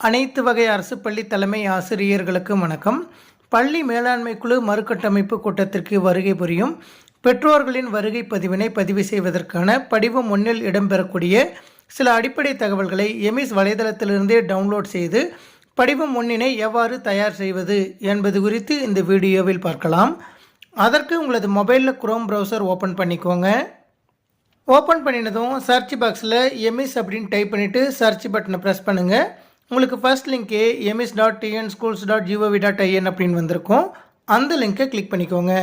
அனைத்து வகை அரசு பள்ளி தலைமை ஆசிரியர்களுக்கு வணக்கம். பள்ளி மேலாண்மை குழு மறுகட்டமைப்பு கூட்டத்திற்கு வருகை புரியும். பெற்றோர்களின் வருகை பதிவினை பதிவு செய்வதற்கான படிவம் ஒன்றில் இடம்பெறக்கூடிய சில அடிப்படை தகவல்களை எமிஸ் வலைதளத்திலிருந்தே டவுன்லோட் செய்து படிவம் ஒன்றினை எவ்வாறு தயார் செய்வது என்பது குறித்து இந்த வீடியோவில் பார்க்கலாம். அதற்கு உங்களது மொபைலில் குரோம் ப்ரௌசர் ஓப்பன் பண்ணிக்கோங்க. ஓப்பன் பண்ணினதும் சர்ச் பாக்ஸில் எமிஸ் அப்படின்னு டைப் பண்ணிவிட்டு சர்ச் பட்டனை ப்ரெஸ் பண்ணுங்கள் உங்களுக்கு first link EMIS dot TN schools dot GOV dot IN அப்படின்னு வந்திருக்கும். அந்த லிங்க்கை கிளிக் பண்ணிக்கோங்க.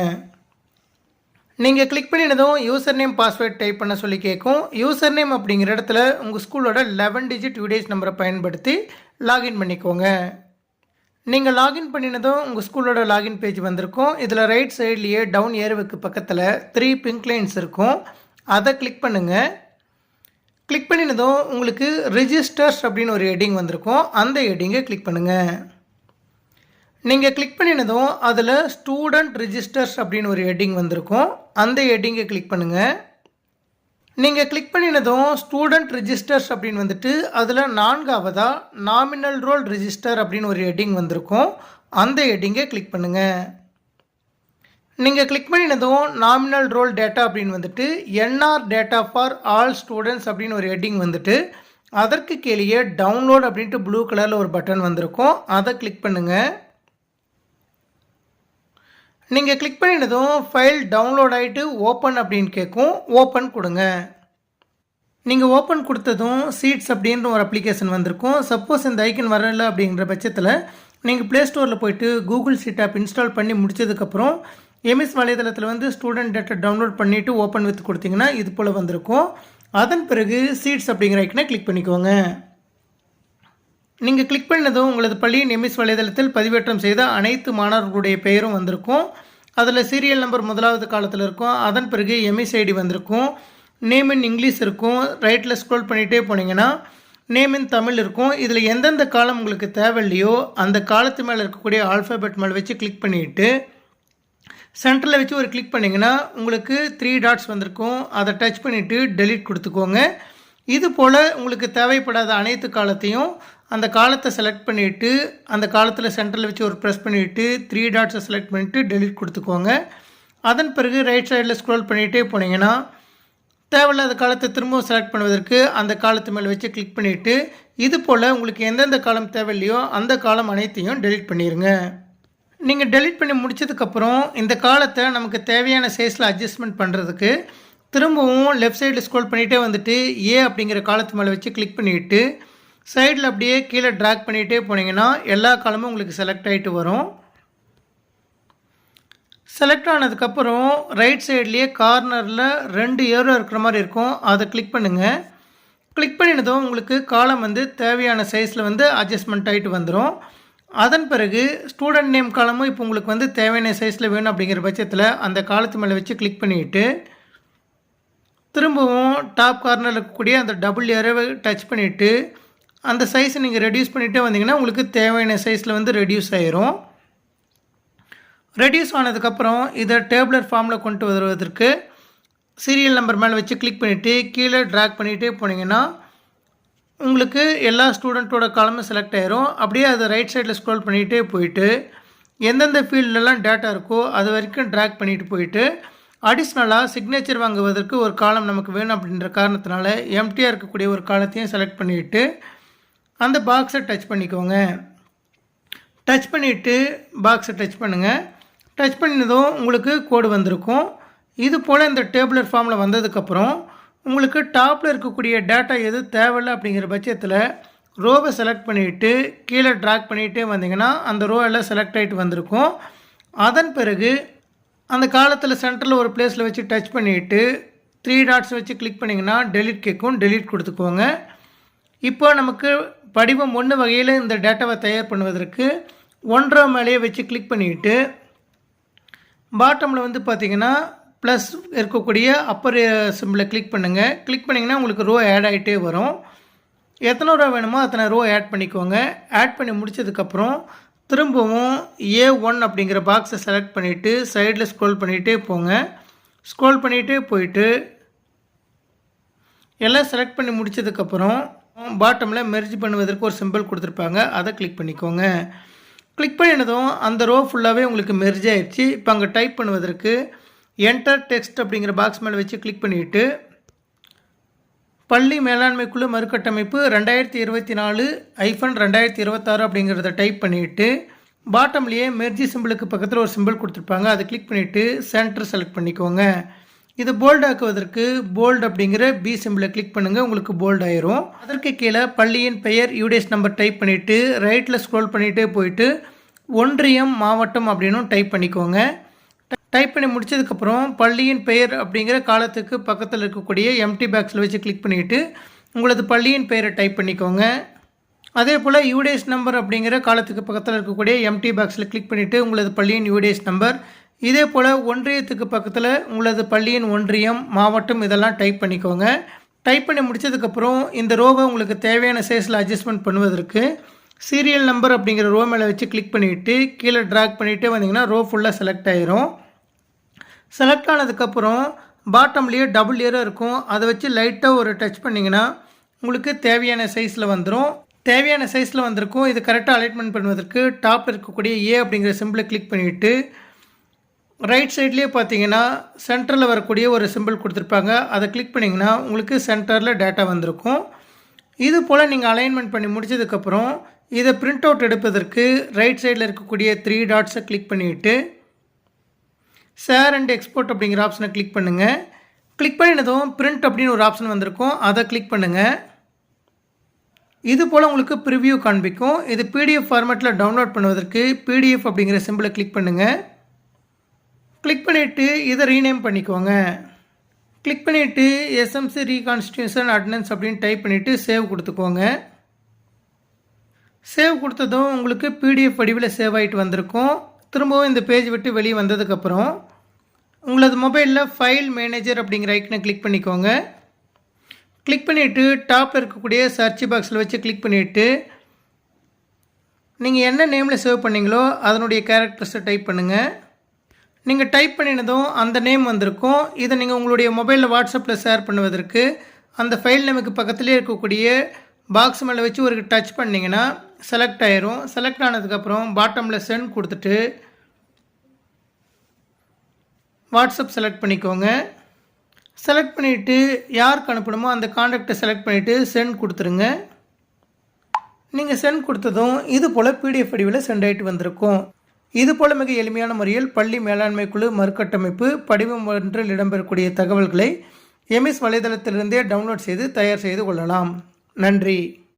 நீங்கள் கிளிக் பண்ணினதும் யூசர் நேம் பாஸ்வேர்ட் டைப் பண்ண சொல்லி கேட்கும் யூசர் நேம் அப்படிங்கிற இடத்துல உங்கள் ஸ்கூலோட லெவன் டிஜிட் யூடேஸ் நம்பரை பயன்படுத்தி லாகின் பண்ணிக்கோங்க. நீங்கள் லாகின் பண்ணினதும் உங்கள் ஸ்கூலோட லாகின் பேஜ் வந்திருக்கும். இதில் ரைட் சைட்லேயே டவுன் ஏர்வுக்கு பக்கத்தில் த்ரீ பிங்க் லைன்ஸ் இருக்கும். அதை கிளிக் பண்ணுங்கள் கிளிக் பண்ணினதும் உங்களுக்கு ரிஜிஸ்டர்ஸ் அப்படின்னு ஒரு ஹெட்டிங் வந்திருக்கும். அந்த ஹெட்டிங்கை கிளிக் பண்ணுங்கள் நீங்கள் கிளிக் பண்ணினதும் அதில் ஸ்டூடெண்ட் ரிஜிஸ்டர்ஸ் அப்படின்னு ஒரு ஹெட்டிங் வந்திருக்கும். அந்த ஹெட்டிங்கை கிளிக் பண்ணுங்கள் நீங்கள் கிளிக் பண்ணினதும் ஸ்டூடெண்ட் ரிஜிஸ்டர்ஸ் அப்படின்னு வந்துட்டு அதில் நான்காவதாக நாமினல் ரோல் ரிஜிஸ்டர் அப்படின்னு ஒரு ஹெட்டிங் வந்திருக்கும். அந்த ஹெட்டிங்கை கிளிக் பண்ணுங்கள் நீங்கள் கிளிக் பண்ணினதும் நாமினல் ரோல் டேட்டா அப்படின்னு வந்துட்டு NR data for all students அப்படின்னு ஒரு ஹெட்டிங் வந்துட்டு அதற்கு கீழே டவுன்லோட் அப்படின்ட்டு ப்ளூ கலரில் ஒரு பட்டன் வந்திருக்கும். அதை கிளிக் பண்ணுங்கள் நீங்கள் கிளிக் பண்ணினதும் ஃபைல் டவுன்லோட் ஆகிட்டு ஓப்பன் அப்படின்னு கேட்கும் ஓப்பன் கொடுங்க. நீங்கள் ஓப்பன் கொடுத்ததும் சீட்ஸ் அப்படின்ற ஒரு அப்ளிகேஷன் வந்திருக்கும். சப்போஸ் இந்த ஐக்கன் வரல அப்படிங்கிற பட்சத்தில் நீங்கள் ப்ளே ஸ்டோரில் போயிட்டு கூகுள் சீட் ஆப் இன்ஸ்டால் பண்ணி முடிச்சதுக்கப்புறம் எம்எஸ் வலைதளத்தில் வந்து ஸ்டூடெண்ட் டேட்டா டவுன்லோட் பண்ணிவிட்டு ஓப்பன் வித் கொடுத்தீங்கன்னா இது போல் வந்திருக்கும். அதன் பிறகு சீட்ஸ் அப்படிங்கிற ஐக்கனை கிளிக் பண்ணிக்கோங்க. நீங்கள் கிளிக் பண்ணதும் உங்களது பள்ளியின் எம்எஸ் வலைதளத்தில் பதிவேற்றம் செய்த அனைத்து மாணவர்களுடைய பெயரும் வந்திருக்கும். அதில் சீரியல் நம்பர் முதலாவது காலத்தில் இருக்கும். அதன் பிறகு எம்எஸ் ஐடி வந்திருக்கும். நேம் இன் இங்கிலீஷ் இருக்கும். ரைட்டில் ஸ்க்ரோல் பண்ணிகிட்டே போனீங்கன்னா நேம் இன் தமிழ் இருக்கும். இதில் எந்தெந்த காலம் உங்களுக்கு தேவையில்லையோ அந்த காலத்து மேலே இருக்கக்கூடிய ஆல்ஃபபெட் மேலே வச்சு கிளிக் பண்ணிவிட்டு சென்டரில் வச்சு ஒரு கிளிக் பண்ணிங்கன்னா உங்களுக்கு த்ரீ டாட்ஸ் வந்திருக்கும். அதை டச் பண்ணிவிட்டு டெலிட் கொடுத்துக்கோங்க. இது போல் உங்களுக்கு தேவைப்படாத அனைத்து காலத்தையும் அந்த காலத்தை செலக்ட் பண்ணிவிட்டு அந்த காலத்தில் சென்டரில் வச்சு ஒரு ப்ரெஸ் பண்ணிவிட்டு த்ரீ டாட்ஸை செலக்ட் பண்ணிவிட்டு டெலிட் கொடுத்துக்கோங்க. அதன் பிறகு ரைட் சைடில் ஸ்க்ரோல் பண்ணிகிட்டே போனீங்கன்னா தேவையில்லாத காலத்தை திரும்பவும் செலக்ட் பண்ணுவதற்கு அந்த காலத்து மேலே வச்சு கிளிக் பண்ணிவிட்டு இது போல் உங்களுக்கு எந்தெந்த காலம் தேவையில்லையோ அந்த காலம் அனைத்தையும் டெலிட் பண்ணிடுங்க நீங்கள் டெலிட் பண்ணி முடிச்சதுக்கப்புறம் இந்த காலத்தை நமக்கு தேவையான சைஸில் அட்ஜஸ்ட்மெண்ட் பண்ணுறதுக்கு திரும்பவும் லெஃப்ட் சைடில் ஸ்க்ரோல் பண்ணிகிட்டே வந்துட்டு ஏ அப்படிங்கிற காலத்து மேலே வச்சு கிளிக் பண்ணிவிட்டு சைடில் அப்படியே கீழே ட்ராக் பண்ணிகிட்டே போனீங்கன்னா எல்லா காலமும் உங்களுக்கு செலக்ட் ஆகிட்டு வரும். செலக்ட் ஆனதுக்கப்புறம் ரைட் சைட்லேயே கார்னரில் ரெண்டு ஏரோ இருக்கிற மாதிரி இருக்கும். அதை கிளிக் பண்ணுங்கள் கிளிக் பண்ணினதும் உங்களுக்கு காலம் வந்து தேவையான சைஸில் வந்து அட்ஜஸ்ட்மெண்ட் ஆகிட்டு வந்துடும் அதன் பிறகு ஸ்டூடெண்ட் நேம் காலமும் இப்போ உங்களுக்கு வந்து தேவையான சைஸில் வேணும் அப்படிங்கிற பட்சத்தில் அந்த காலத்து மேலே வச்சு கிளிக் பண்ணிவிட்டு திரும்பவும் டாப் கார்னரில் இருக்கக்கூடிய அந்த டபுள் ஏரவை டச் பண்ணிவிட்டு அந்த சைஸை நீங்கள் ரெடியூஸ் பண்ணிகிட்டே வந்தீங்கன்னா உங்களுக்கு தேவையான சைஸில் வந்து ரெடியூஸ் ஆயிரும். ரெடியூஸ் ஆனதுக்கப்புறம் இதை டேப்லெட் ஃபார்மில் கொண்டு வருவதற்கு சீரியல் நம்பர் மேலே வச்சு கிளிக் பண்ணிவிட்டு கீழே ட்ராக் பண்ணிகிட்டே போனீங்கன்னா உங்களுக்கு எல்லா ஸ்டூடெண்ட்டோட காலமும் செலக்ட் ஆயிரும். அப்படியே அதை ரைட் சைடில் ஸ்க்ரோல் பண்ணிகிட்டே போயிட்டு எந்தெந்த ஃபீல்ட்லலாம் டேட்டா இருக்கோ அது வரைக்கும் ட்ராக் பண்ணிட்டு போயிட்டு அடிஷ்னலாக சிக்னேச்சர் வாங்குவதற்கு ஒரு காலம் நமக்கு வேணும் அப்படின்ற காரணத்தினால எம்டியாக இருக்கக்கூடிய ஒரு காலத்தையும் செலக்ட் பண்ணிவிட்டு அந்த பாக்ஸை டச் பண்ணிக்கோங்க. டச் பண்ணிவிட்டு பாக்ஸை டச் பண்ணுங்கள் டச் பண்ணினதும் உங்களுக்கு கோடு வந்திருக்கும். இது போல் இந்த டேபிளர் ஃபார்மில் வந்ததுக்கப்புறம் உங்களுக்கு டாப்பில் இருக்கக்கூடிய டேட்டா எது தேவையில்லை அப்படிங்கிற பட்சத்தில் ரோவை செலக்ட் பண்ணிவிட்டு கீழே ட்ராக் பண்ணிகிட்டே வந்தீங்கன்னா அந்த ரோ எல்லாம் செலக்ட் ஆகிட்டு வந்திருக்கும். அதன் பிறகு அந்த காலத்தில் சென்டரில் ஒரு பிளேஸில் வச்சு டச் பண்ணிவிட்டு த்ரீ டாட்ஸ் வச்சு கிளிக் பண்ணிங்கன்னா டெலிட் கேட்கும். டெலிட் கொடுத்துக்கோங்க. இப்போ நமக்கு படிவம் ஒன்று வகையில் இந்த டேட்டாவை தயார் பண்ணுவதற்கு ஒன்றரை மேலேயே வச்சு கிளிக் பண்ணிவிட்டு பாட்டமில் வந்து பார்த்திங்கன்னா ப்ளஸ் இருக்கக்கூடிய அப்பர் சிம்பிளை கிளிக் பண்ணுங்கள் கிளிக் பண்ணிங்கன்னா உங்களுக்கு ரோ ஆட் ஆகிட்டே வரும். எத்தனை ரூபா வேணுமோ அத்தனை ரோ ஆட் பண்ணிக்கோங்க. ஆட் பண்ணி முடித்ததுக்கப்புறம் திரும்பவும் ஏ ஒன் அப்படிங்கிற பாக்ஸை செலக்ட் பண்ணிவிட்டு சைடில் ஸ்க்ரோல் பண்ணிகிட்டே போங்க. ஸ்க்ரோல் பண்ணிகிட்டே போயிட்டு எல்லாம் செலக்ட் பண்ணி முடித்ததுக்கப்புறம் பாட்டமில் மெர்ஜ் பண்ணுவதற்கு ஒரு சிம்பிள் கொடுத்துருப்பாங்க. அதை கிளிக் பண்ணிக்கோங்க. கிளிக் பண்ணினதும் அந்த ரோ ஃபுல்லாகவே உங்களுக்கு மெர்ஜ் ஆயிடுச்சு இப்போ அங்கே டைப் பண்ணுவதற்கு என்டர் டெக்ஸ்ட் அப்படிங்கிற பாக்ஸ் மேலே வச்சு கிளிக் பண்ணிவிட்டு பள்ளி மேலாண்மை குழு மறுகட்டமைப்பு ரெண்டாயிரத்தி இருபத்தி நாலு ஐஃபன் ரெண்டாயிரத்தி இருபத்தாறு அப்படிங்கிறத டைப் பண்ணிவிட்டு பாட்டம்லேயே மெர்ஜி சிம்பிளுக்கு பக்கத்தில் ஒரு சிம்பிள் கொடுத்துருப்பாங்க. அதை கிளிக் பண்ணிவிட்டு சென்டர் செலக்ட் பண்ணிக்கோங்க. இது போல்ட் ஆக்குவதற்கு போல்ட் அப்படிங்கிற பி சிம்பிளை கிளிக் பண்ணுங்கள் உங்களுக்கு போல்ட் ஆயிரும். அதற்கு கீழே பள்ளியின் பெயர் யூடிஎஸ் நம்பர் டைப் பண்ணிவிட்டு ரைட்டில் ஸ்க்ரோல் பண்ணிகிட்டே போயிட்டு ஒன்றியம் மாவட்டம் அப்படின்னும் டைப் பண்ணிக்கோங்க. டைப் பண்ணி முடிச்சதுக்கப்புறம் பள்ளியின் பெயர் அப்படிங்கிற காலத்துக்கு பக்கத்தில் இருக்கக்கூடிய எம்டி பாக்ஸில் வச்சு கிளிக் பண்ணிவிட்டு உங்களது பள்ளியின் பெயரை டைப் பண்ணிக்கோங்க. அதே போல் யூடிஎஸ் நம்பர் அப்படிங்கிற காலத்துக்கு பக்கத்தில் இருக்கக்கூடிய எம்டி பாக்ஸில் கிளிக் பண்ணிவிட்டு உங்களது பள்ளியின் யூடிஎஸ் நம்பர் இதே போல் ஒன்றியத்துக்கு பக்கத்தில் உங்களது பள்ளியின் ஒன்றியம் மாவட்டம் இதெல்லாம் டைப் பண்ணிக்கோங்க. டைப் பண்ணி முடிச்சதுக்கப்புறம் இந்த ரோவை உங்களுக்கு தேவையான சைஸில் அட்ஜஸ்ட்மெண்ட் பண்ணுவதற்கு சீரியல் நம்பர் அப்படிங்கிற ரோ மேலே வச்சு கிளிக் பண்ணிவிட்டு கீழே ட்ராக் பண்ணிவிட்டு வந்தீங்கன்னா ரோ ஃபுல்லாக செலக்ட் ஆயிரும். செலக்ட் ஆனதுக்கப்புறம் பாட்டம்லேயே டபுள் இயராக இருக்கும். அதை வச்சு லைட்டாக ஒரு டச் பண்ணிங்கன்னா உங்களுக்கு தேவையான சைஸில் வந்துடும் தேவையான சைஸில் வந்திருக்கும். இது கரெக்டாக அலைட்மெண்ட் பண்ணுவதற்கு டாப் இருக்கக்கூடிய ஏ அப்படிங்கிற சிம்பிளை கிளிக் பண்ணிவிட்டு ரைட் சைட்லேயே பார்த்தீங்கன்னா சென்டரில் வரக்கூடிய ஒரு சிம்பிள் கொடுத்துருப்பாங்க. அதை கிளிக் பண்ணிங்கன்னா உங்களுக்கு சென்டரில் டேட்டா வந்திருக்கும். இது போல் நீங்கள் அலைன்மெண்ட் பண்ணி முடிச்சதுக்கப்புறம் இதை பிரிண்ட் அவுட் எடுப்பதற்கு ரைட் சைடில் இருக்கக்கூடிய த்ரீ டாட்ஸை கிளிக் பண்ணிவிட்டு ஷேர் அண்ட் எக்ஸ்போர்ட் அப்படிங்கிற ஆப்ஷனை கிளிக் பண்ணுங்கள் கிளிக் பண்ணினதும் பிரிண்ட் அப்படின்னு ஒரு ஆப்ஷன் வந்திருக்கும். அதை கிளிக் பண்ணுங்கள் இது போல் உங்களுக்கு ப்ரிவ்யூ காண்பிக்கும். இது பிடிஎஃப் ஃபார்மேட்டில் டவுன்லோட் பண்ணுவதற்கு பிடிஎஃப் அப்படிங்கிற சிம்பிளை கிளிக் பண்ணுங்கள் கிளிக் பண்ணிவிட்டு இதை ரீநேம் பண்ணிக்கோங்க. கிளிக் பண்ணிவிட்டு எஸ்எம்சி ரீகான்ஸ்டியூஷன் அட்னன்ஸ் அப்படின்னு டைப் பண்ணிவிட்டு சேவ் கொடுத்துக்கோங்க. சேவ் கொடுத்ததும் உங்களுக்கு பிடிஎஃப் வடிவில் சேவ் ஆகிட்டு வந்திருக்கும். திரும்பவும் இந்த பேஜ் விட்டு வெளியே வந்ததுக்கப்புறம் உங்களது மொபைலில் ஃபைல் மேனேஜர் அப்படிங்கிற ஐக்கனை கிளிக் பண்ணிக்கோங்க. கிளிக் பண்ணிவிட்டு டாப்பில் இருக்கக்கூடிய சர்ச் பாக்ஸில் வச்சு கிளிக் பண்ணிவிட்டு நீங்கள் என்ன நேமில் சேவ் பண்ணீங்களோ அதனுடைய கேரக்டர்ஸை டைப் பண்ணுங்கள் நீங்கள் டைப் பண்ணினதும் அந்த நேம் வந்திருக்கும். இதை நீங்கள் உங்களுடைய மொபைலில் வாட்ஸ்அப்பில் ஷேர் பண்ணுவதற்கு அந்த ஃபைல் நேமுக்கு பக்கத்துலேயே இருக்கக்கூடிய பாக்ஸ் மேலே வச்சு ஒரு டச் பண்ணிங்கன்னா செலக்ட் ஆயிரும். செலக்ட் ஆனதுக்கப்புறம் பாட்டமில் சென்ட் கொடுத்துட்டு வாட்ஸ்அப் செலக்ட் பண்ணிக்கோங்க. செலக்ட் பண்ணிவிட்டு யாருக்கு அனுப்பணுமோ அந்த காண்டாக்டை செலக்ட் பண்ணிவிட்டு சென்ட் கொடுத்துருங்க. நீங்கள் சென்ட் கொடுத்ததும் இது போல் பிடிஎஃப் வடிவில் சென்ட் ஆகிட்டு வந்திருக்கும். இது போல் மிக எளிமையான முறையில் பள்ளி மேலாண்மை குழு மறுகட்டமைப்பு படிவம் ஒன்றில் இடம்பெறக்கூடிய தகவல்களை எம்எஸ் வலைதளத்திலிருந்தே டவுன்லோட் செய்து தயார் செய்து கொள்ளலாம். நன்றி.